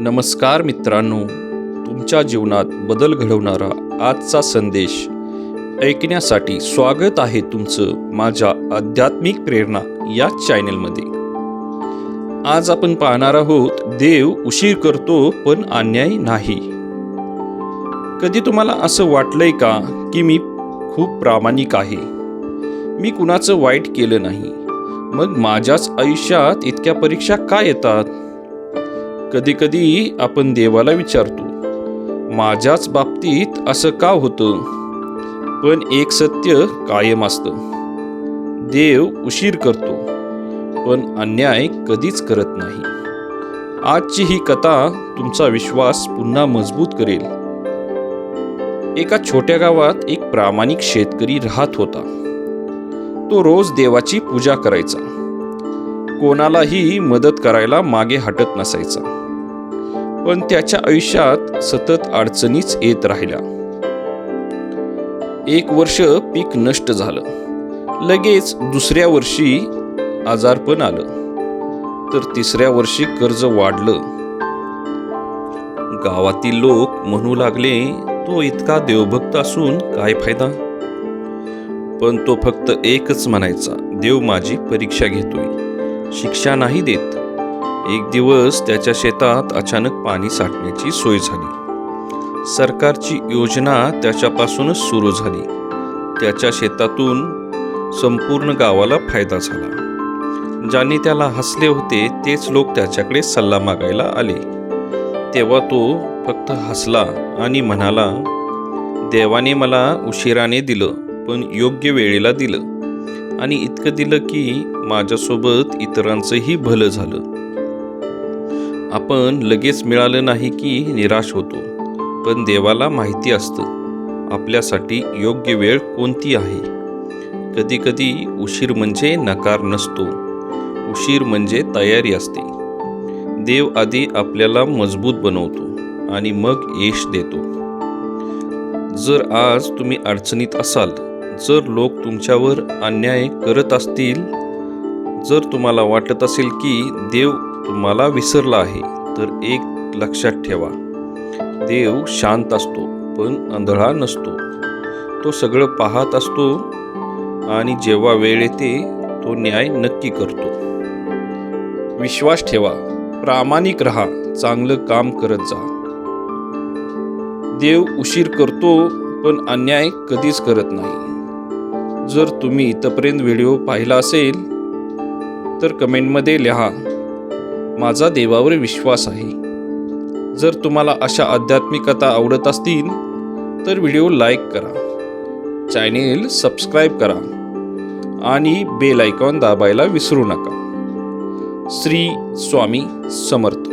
नमस्कार मित्रांनो तुमच्या जीवनात बदल घडवणारा आजचा संदेश ऐकण्यासाठी स्वागत आहे तुमचं माझ्या आध्यात्मिक प्रेरणा या चॅनेलमध्ये. आज आपण पाहणार आहोत देव उशीर करतो पण अन्याय नाही. कधी तुम्हाला असं वाटलंय का की मी खूप प्रामाणिक आहे? मी कुणाचं वाईट केलं नाही? मग माझ्याच आयुष्यात इतक्या परीक्षा का येतात? कधी कधी आपण देवाला विचारतो माझ्याच बाबतीत असं का होतं? पण एक सत्य कायम असतं. देव उशीर करतो पण अन्याय कधीच करत नाही. आजची ही कथा तुमचा विश्वास पुन्हा मजबूत करेल. एका छोट्या गावात एक प्रामाणिक शेतकरी राहत होता. तो रोज देवाची पूजा करायचा. कोणालाही मदत करायला मागे हटत नसायचा. पण त्याच्या आयुष्यात सतत अडचणीच येत राहिल्या. एक वर्ष पीक नष्ट झालं. लगेच दुसऱ्या वर्षी आजारपण आलं. तर तिसऱ्या वर्षी कर्ज वाढलं. गावातील लोक म्हणू लागले तो इतका देवभक्त असून काय फायदा? पण तो फक्त एकच म्हणायचा देव माझी परीक्षा घेतोय. शिक्षा नाही देत. एक दिवस त्याच्या शेतात अचानक पाणी साठण्याची सोय झाली. सरकारची योजना त्याच्यापासूनच सुरू झाली. त्याच्या शेतातून संपूर्ण गावाला फायदा झाला. ज्यांनी त्याला हसले होते तेच लोक त्याच्याकडे सल्ला मागायला आले. तेव्हा तो फक्त हसला आणि म्हणाला देवाने मला उशिराने दिलं पण योग्य वेळेला दिलं. आणि इतकं दिलं की माझ्यासोबत इतरांचंही भलं झालं. आपण लगेच मिळालं नाही की निराश होतो. पण देवाला माहिती असतं. आपल्यासाठी योग्य वेळ कोणती आहे? कधी कधी उशीर म्हणजे नकार नसतो. उशीर म्हणजे तयारी असते. देव आधी आपल्याला मजबूत बनवतो आणि मग यश देतो. जर आज तुम्ही अडचणीत असाल जर लोक तुमच्यावर अन्याय करत असतील जर तुम्हाला वाटत असेल की देव तुम्हाला विसरला आहे तर एक लक्षात ठेवा. देव शांत असतो पण आंधळा नसतो. तो सगळं पाहत असतो आणि जेव्हा वेळ येते तो न्याय नक्की करतो. विश्वास ठेवा प्रामाणिक राहा चांगलं काम करत जा. देव उशीर करतो पण अन्याय कधीच करत नाही. जर तुम्ही इथपर्यंत व्हिडिओ पाहिला असेल तर कमेंटमध्ये लिहा. माझा देवावर विश्वास आहे. जर तुम्हाला अशा आध्यात्मिक कथा आवडत असतील तर व्हिडिओ लाईक करा. चॅनेल सबस्क्राईब करा. आणि बेल आयकॉन दाबायला विसरू नका. श्री स्वामी समर्थ.